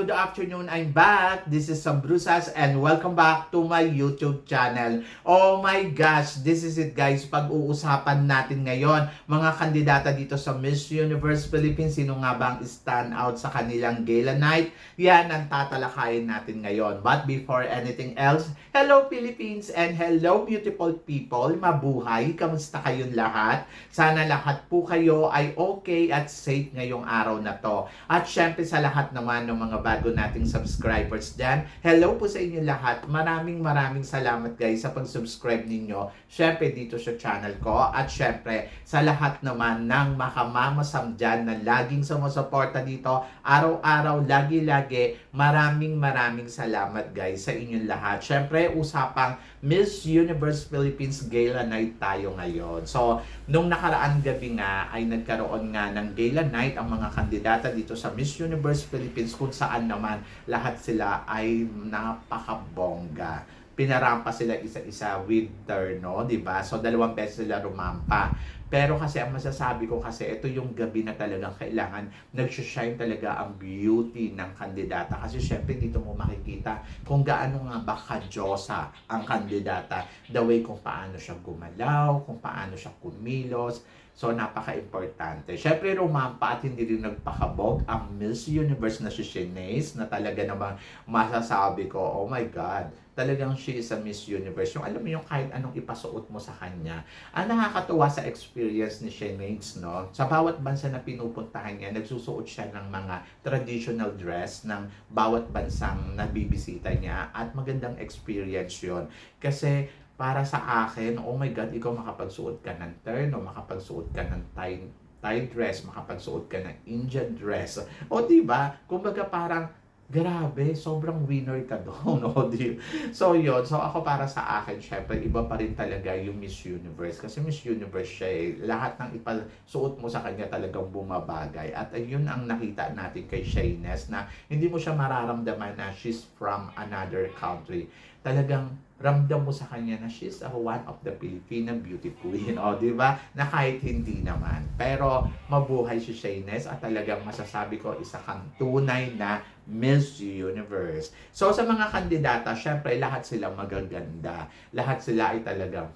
good afternoon. I'm back. This is Sam Brusas and welcome back to my YouTube channel. Oh my gosh, this is it guys. Pag-uusapan natin ngayon, mga kandidata dito sa Miss Universe Philippines, sino nga ba ang stand out sa kanilang gala night? Yan ang tatalakayin natin ngayon. But before anything else, hello Philippines and hello beautiful people. Mabuhay, kamusta kayong lahat? Sana lahat po kayo ay okay at safe ngayong araw na to. At syempre sa lahat naman ng mga bago nating subscribers dyan, hello po sa inyo lahat. Maraming maraming salamat guys sa pag-subscribe ninyo. Syempre dito sa channel ko. At syempre sa lahat naman ng makamamasam dyan na laging sumusuporta dito, araw-araw, lagi-lagi, maraming maraming salamat guys sa inyong lahat. Syempre usapang Miss Universe Philippines Gala Night tayo ngayon. So, nung nakaraan gabi nga ay nagkaroon nga ng Gala Night ang mga kandidata dito sa Miss Universe Philippines kung saan naman lahat sila ay napakabongga. Pinarampa sila isa-isa with terno, di ba? So, dalawang beses sila rumampa. Pero kasi ang masasabi ko kasi ito yung gabi na talagang kailangan nag-shine talaga ang beauty ng kandidata. Kasi syempre dito mo makikita kung gaano nga ba kadyosa ang kandidata. The way kung paano siya gumalaw, kung paano siya kumilos. So, napaka-importante. Syempre, rumampa at hindi rin nagpakabog ang Miss Universe na si Shanace na talaga namang masasabi ko, oh my God, talagang she is a Miss Universe. Yung alam mo yung kahit anong ipasuot mo sa kanya. Ang nakakatuwa sa experience ni Shanace, no? Sa bawat bansa na pinupuntahan niya, nagsusuot siya ng mga traditional dress ng bawat bansang nabibisita niya at magandang experience yon Kasi para sa akin, oh my God, ikaw makapagsuot ka ng terno, makapagsuot ka ng tie, tie dress, makapagsuot ka ng Indian dress. O di ba? Kumbaga parang grabe, sobrang winner ka doon, no? Di- So yon so ako para sa akin, syempre, iba pa rin talaga yung Miss Universe. Kasi Miss Universe siya eh. Lahat ng ipasuot mo sa kanya talagang bumabagay. At ayun ang nakita natin kay Shayness na hindi mo siya mararamdaman na she's from another country. Talagang ramdam mo sa kanya na she's a one of the Filipino beauty queen. O, di ba? Na kahit hindi naman. Pero mabuhay si Shayness at talagang masasabi ko isa kang tunay na Miss Universe. So sa mga kandidata, syempre lahat sila magaganda. Lahat sila ay talagang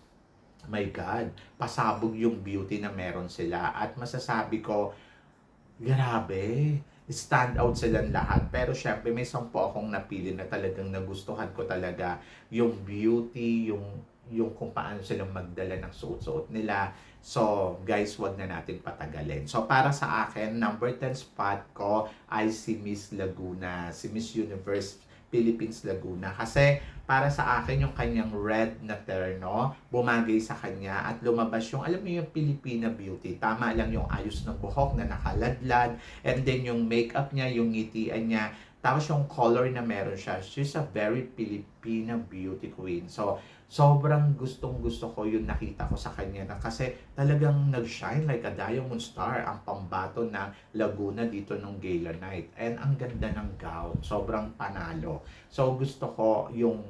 my God, pasabog yung beauty na meron sila. At masasabi ko, grabe, stand out silang lahat. Pero syempre may sampo akong napili na talagang nagustuhan ko talaga yung beauty, yung yung kung paano silang magdala ng suot-suot nila. So, guys, wag na natin patagalin. So, para sa akin, number 10 spot ko ay si Miss Laguna, si Miss Universe Philippines Laguna. Kasi, para sa akin, yung kanyang red na terno, bumagay sa kanya at lumabas yung, alam mo yung Filipina beauty. Tama lang yung ayos ng buhok na nakaladlad. And then, yung makeup niya, yung ngitian niya. Tapos yung color na meron siya, she's a very Filipina beauty queen. So, sobrang gustong gusto ko yung nakita ko sa kanya na kasi talagang nag-shine like a diamond star ang pambato ng Laguna dito nung gala night. And ang ganda ng gown, sobrang panalo. So, gusto ko yung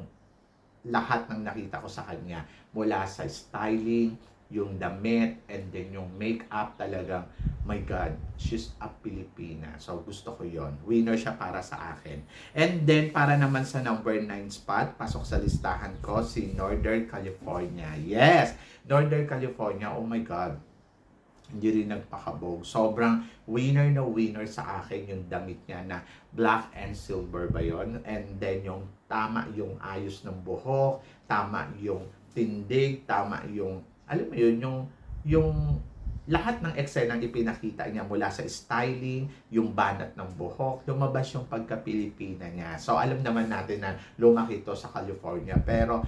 lahat ng nakita ko sa kanya mula sa styling, yung damit, and then yung makeup talagang, my God, she's a Filipina. So, gusto ko yon Winner siya para sa akin. And then, para naman sa number 9 spot, pasok sa listahan ko, si Northern California. Yes! Northern California, oh my God. Hindi rin nagpakabog. Sobrang winner na winner sa akin yung damit niya na black and silver ba yon And then yung tama yung ayos ng buhok, tama yung tindig, tama yung alam mo yun, yung, yung lahat ng eksena ang ipinakita niya mula sa styling, yung banat ng buhok, lumabas yung pagka-Pilipina niya. So, alam naman natin na lumaki to sa California. Pero,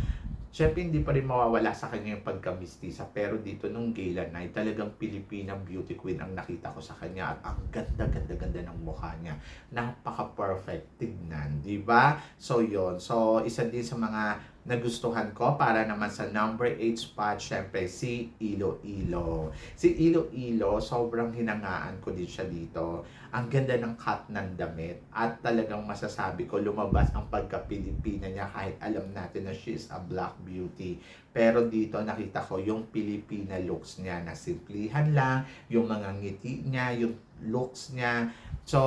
syempre hindi pa rin mawawala sa kanya yung pagka-mistisa. Pero dito nung gala night, talagang Pilipina beauty queen ang nakita ko sa kanya. At ang ganda-ganda-ganda ng mukha niya. Napaka-perfect tignan, di ba? So, yon So, isa din sa mga nagustuhan ko para naman sa number 8 spot, syempre si Iloilo. Si Iloilo, sobrang hinangaan ko din siya dito. Ang ganda ng cut ng damit at talagang masasabi ko lumabas ang pagka-Pilipina niya kahit alam natin na she is a black beauty. Pero dito nakita ko yung Pilipina looks niya na simplihan lang, yung mga ngiti niya, yung looks niya, So,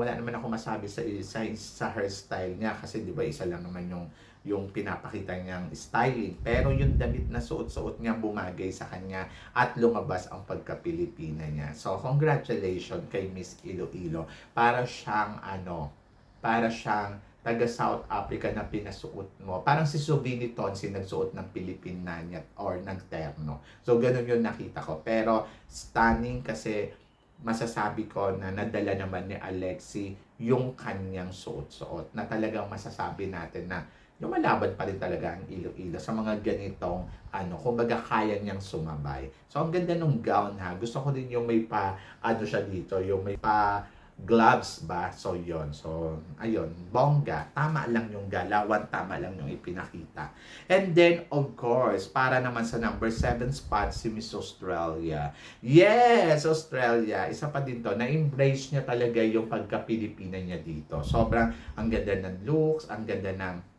wala naman ako masabi sa sa, sa hairstyle niya kasi 'di ba isa lang naman yung yung pinapakita niyang styling. Pero yung damit na suot-suot niya bumagay sa kanya at lumabas ang pagka-Pilipina niya. So, congratulations kay Miss Iloilo. Para siyang ano, para siyang taga South Africa na pinasuot mo. Parang si Subini Tonsi nagsuot ng Pilipina niya or ng terno. So, ganun yung nakita ko. Pero, stunning kasi masasabi ko na nadala naman ni Alexi yung kanyang suot-suot na talagang masasabi natin na lumalaban pa rin talaga ang Iloilo sa mga ganitong ano, kumbaga kaya niyang sumabay. So ang ganda ng gown ha. Gusto ko din yung may pa ano siya dito, yung may pa gloves ba? So yon So ayun, bongga. Tama lang yung galawan, tama lang yung ipinakita. And then of course, para naman sa number 7 spot si Miss Australia. Yes, Australia. Isa pa din to, na-embrace niya talaga yung pagka-Pilipina niya dito. Sobrang ang ganda ng looks, ang ganda ng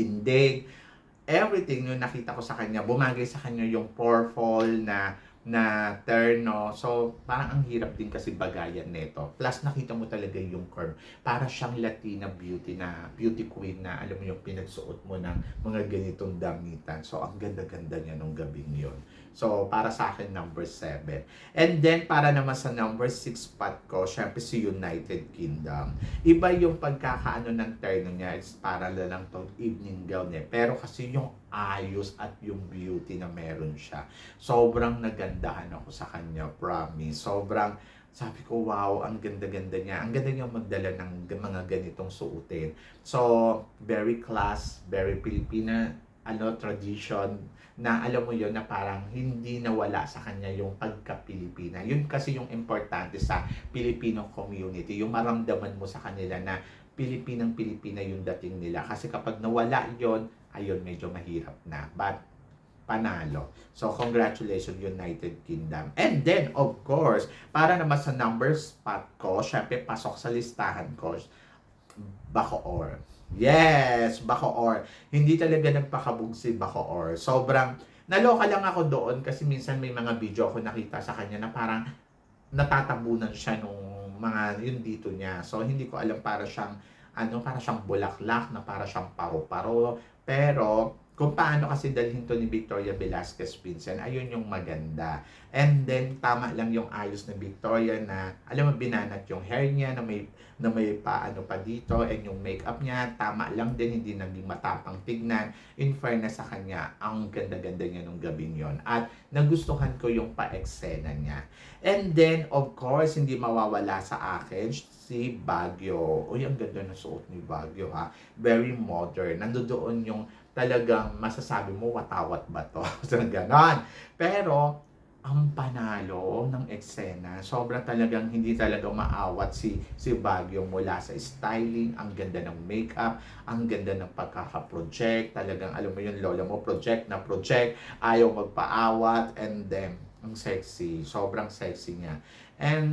tindig, everything yung nakita ko sa kanya, bumagay sa kanya yung purple na na terno. So, parang ang hirap din kasi bagayan nito. Plus, nakita mo talaga yung curve. Para siyang Latina beauty na, beauty queen na, alam mo yung pinagsuot mo ng mga ganitong damitan. So, ang ganda-ganda niya nung gabing yun. So, para sa akin, number 7. And then, para naman sa number 6 spot ko, syempre si United Kingdom. Iba yung pagkakaano ng terno niya. It's para lang to evening gown eh. Pero kasi yung ayos at yung beauty na meron siya. Sobrang nagandahan ako sa kanya, promise. Sobrang sabi ko, wow, ang ganda-ganda niya. Ang ganda niya magdala ng mga ganitong suotin. So, very class, very Filipina, ano, tradition, na alam mo yon na parang hindi nawala sa kanya yung pagka-Pilipina. Yun kasi yung importante sa Filipino community, yung maramdaman mo sa kanila na Pilipinang Pilipina yung dating nila. Kasi kapag nawala yon ayun, medyo mahirap na. But, panalo. So, congratulations United Kingdom. And then, of course, para naman sa number spot ko, syempre, pasok sa listahan ko, Bacoor. Yes, Bacoor. Hindi talaga nagpakabog si Bacoor. Sobrang, naloka lang ako doon kasi minsan may mga video ako nakita sa kanya na parang natatabunan siya nung mga yun dito niya. So, hindi ko alam para siyang ano, para siyang bulaklak, na para siyang paro-paro. Pero, kung paano kasi dalhin to ni Victoria Velasquez Vincent, ayun yung maganda. And then, tama lang yung ayos ni Victoria na, alam mo, binanat yung hair niya na may, na may paano pa dito, and yung makeup niya, tama lang din, hindi naging matapang tignan. In fairness sa kanya, ang ganda-ganda niya nung gabing yon At nagustuhan ko yung pa-eksena niya. And then, of course, hindi mawawala sa akin, si Baguio. Uy, ang ganda ng suot ni Baguio, ha? Very modern. Nandoon yung talagang masasabi mo, watawat ba to? so, ganon. Pero, ang panalo ng eksena, sobra talagang hindi talaga maawat si si Baguio mula sa styling, ang ganda ng makeup, ang ganda ng pagkaka-project, talagang alam mo yun, lola mo, project na project, ayaw magpaawat, and then, ang sexy, sobrang sexy niya. And,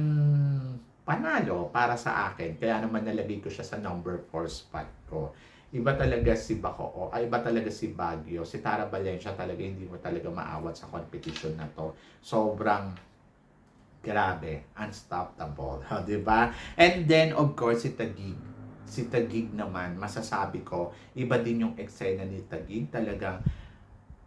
panalo para sa akin, kaya naman nalagay ko siya sa number 4 spot ko iba talaga si Bacoor, ay iba talaga si Baguio. Si Tara Valencia talaga hindi mo talaga maawat sa competition na to. Sobrang grabe, unstoppable, di ba? And then of course si Tagig. Si Tagig naman, masasabi ko, iba din yung eksena ni Tagig, talagang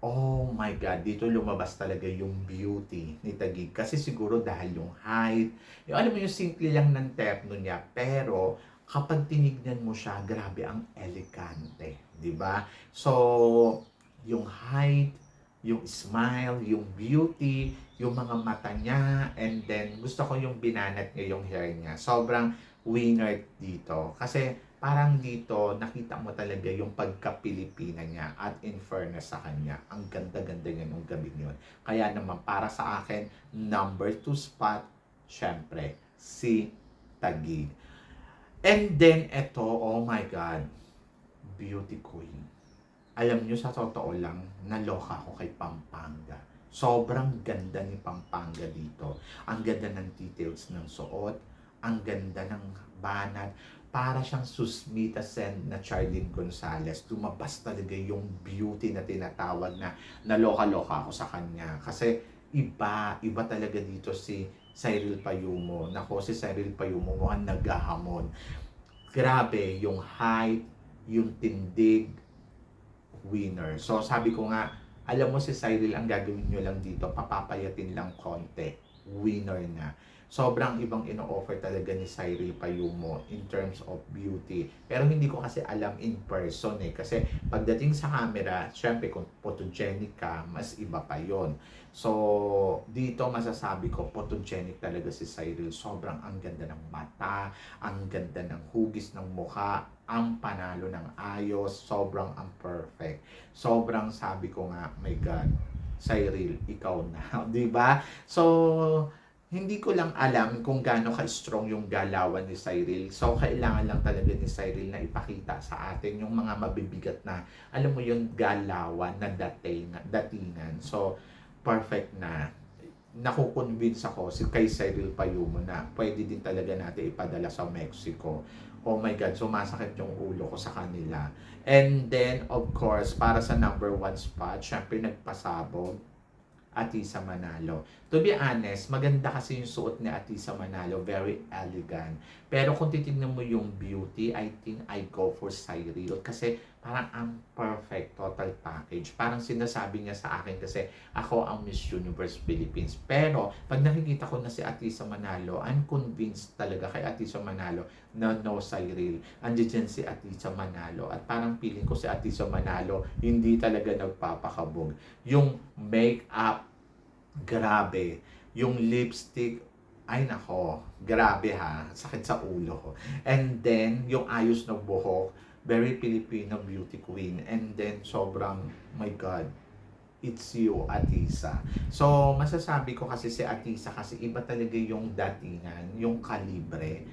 Oh my God, dito lumabas talaga yung beauty ni Tagig. Kasi siguro dahil yung height, yung alam mo yung simple lang ng terno niya, pero kapag tinignan mo siya, grabe ang elegante, 'di ba? So, yung height, yung smile, yung beauty, yung mga mata niya, and then gusto ko yung binanat niya yung hair niya. Sobrang winner dito. Kasi parang dito nakita mo talaga yung pagka-Pilipina niya at in fairness sa kanya, ang ganda-ganda niya nung gabi yun. Kaya naman para sa akin, number 2 spot, syempre, si Tagig. And then, eto, oh my God, beauty queen. Alam nyo, sa totoo lang, naloka ako kay Pampanga. Sobrang ganda ni Pampanga dito. Ang ganda ng details ng suot, ang ganda ng banat. Para siyang Susmita Sen na Charlene Gonzalez. Lumabas talaga yung beauty na tinatawag na naloka-loka ako sa kanya. Kasi iba, iba talaga dito si Cyril Payumo. Nako, si Cyril Payumo mukhang naghahamon. Grabe, yung height, yung tindig, winner. So, sabi ko nga, alam mo si Cyril, ang gagawin nyo lang dito, papapayatin lang konti. Winner na. Sobrang ibang ino-offer talaga ni Cyril Payumo in terms of beauty. Pero hindi ko kasi alam in person eh. Kasi pagdating sa camera, syempre kung photogenic ka, mas iba pa yon. So, dito masasabi ko, photogenic talaga si Cyril. Sobrang ang ganda ng mata, ang ganda ng hugis ng mukha, ang panalo ng ayos, sobrang ang perfect. Sobrang sabi ko nga, my God, Cyril, ikaw na. Ba? So, hindi ko lang alam kung gaano ka-strong yung galawan ni Cyril. So, kailangan lang talaga ni Cyril na ipakita sa atin yung mga mabibigat na, alam mo yung galawan na dating, datingan. So, perfect na. Nakukonvince ako si kay Cyril Payumo na pwede din talaga natin ipadala sa Mexico. Oh my God, sumasakit yung ulo ko sa kanila. And then, of course, para sa number one spot, syempre nagpasabog Atisa Manalo. To be honest, maganda kasi yung suot ni Atisa Manalo. Very elegant. Pero kung titignan mo yung beauty, I think I go for Cyril. Kasi parang ang perfect total package. Parang sinasabi niya sa akin kasi ako ang Miss Universe Philippines. Pero pag nakikita ko na si Atisa Manalo, I'm convinced talaga kay Atisa Manalo na no Cyril. Andiyan dyan si Atisa Manalo. At parang feeling ko si Atisa Manalo hindi talaga nagpapakabog. Yung make-up, grabe. Yung lipstick, ay nako, grabe ha, sakit sa ulo ko. And then, yung ayos ng buhok, very Filipino beauty queen. And then, sobrang, my God, it's you, Atisa. So, masasabi ko kasi si Atisa kasi iba talaga yung datingan, yung kalibre.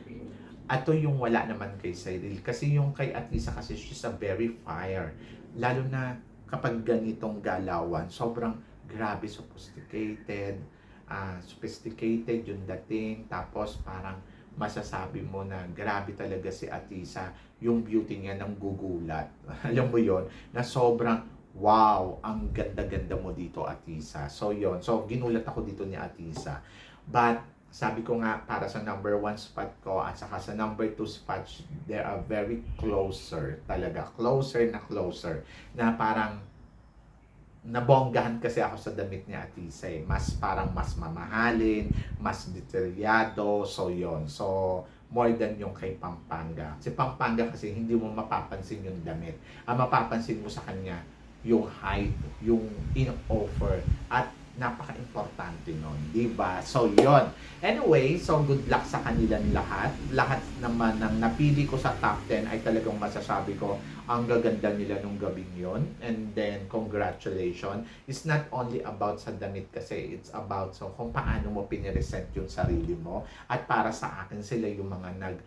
Ato yung wala naman kay Cyril. Kasi yung kay Atisa kasi she's a very fire. Lalo na kapag ganitong galawan, sobrang grabe sophisticated, ah sophisticated yung dating, tapos parang masasabi mo na grabe talaga si Atisa, yung beauty niya nang gugulat. Alam mo yon na sobrang wow, ang ganda-ganda mo dito Atisa. So yon so ginulat ako dito ni Atisa. But sabi ko nga para sa number one spot ko at saka sa number two spot, they are very closer talaga. Closer na closer. Na parang nabonggahan kasi ako sa damit ni Atisa eh. Mas parang mas mamahalin, mas detalyado, so yon So, more than yung kay Pampanga. Si Pampanga kasi hindi mo mapapansin yung damit. Ang mapapansin mo sa kanya, yung height, yung in-offer, at napaka-importante nun, di ba? So, yon Anyway, so good luck sa kanilang lahat. Lahat naman ng napili ko sa top 10 ay talagang masasabi ko ang gaganda nila nung gabing yon And then, congratulations. It's not only about sa damit kasi, it's about so kung paano mo piniresent yung sarili mo. At para sa akin, sila yung mga nag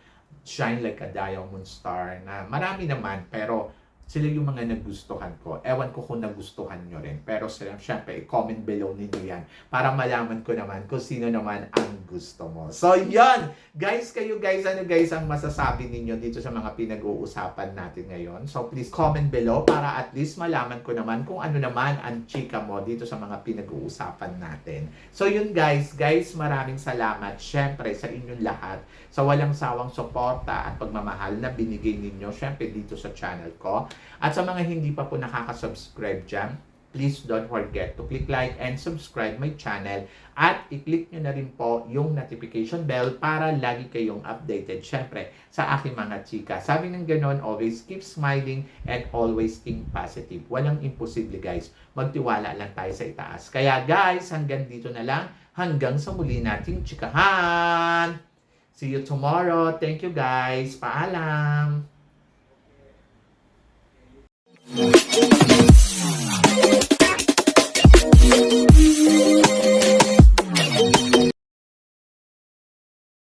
shine like a diamond star na marami naman pero sila yung mga nagustuhan ko. Ewan ko kung nagustuhan nyo rin. Pero sila, syempre, i-comment below ninyo yan para malaman ko naman kung sino naman ang gusto mo. So, yon Guys, kayo guys, ano guys ang masasabi ninyo dito sa mga pinag-uusapan natin ngayon? So, please comment below para at least malaman ko naman kung ano naman ang chika mo dito sa mga pinag-uusapan natin. So, yun guys. Guys, maraming salamat syempre sa inyong lahat sa walang sawang suporta at pagmamahal na binigay ninyo syempre dito sa channel ko. At sa mga hindi pa po nakaka-subscribe dyan, please don't forget to click like and subscribe my channel at i-click nyo na rin po yung notification bell para lagi kayong updated syempre sa aking mga chika. Sabi ng ganon, always keep smiling and always think positive. Walang imposible guys. Magtiwala lang tayo sa itaas. Kaya guys, hanggang dito na lang. Hanggang sa muli nating chikahan. See you tomorrow. Thank you guys. Paalam. Thank you.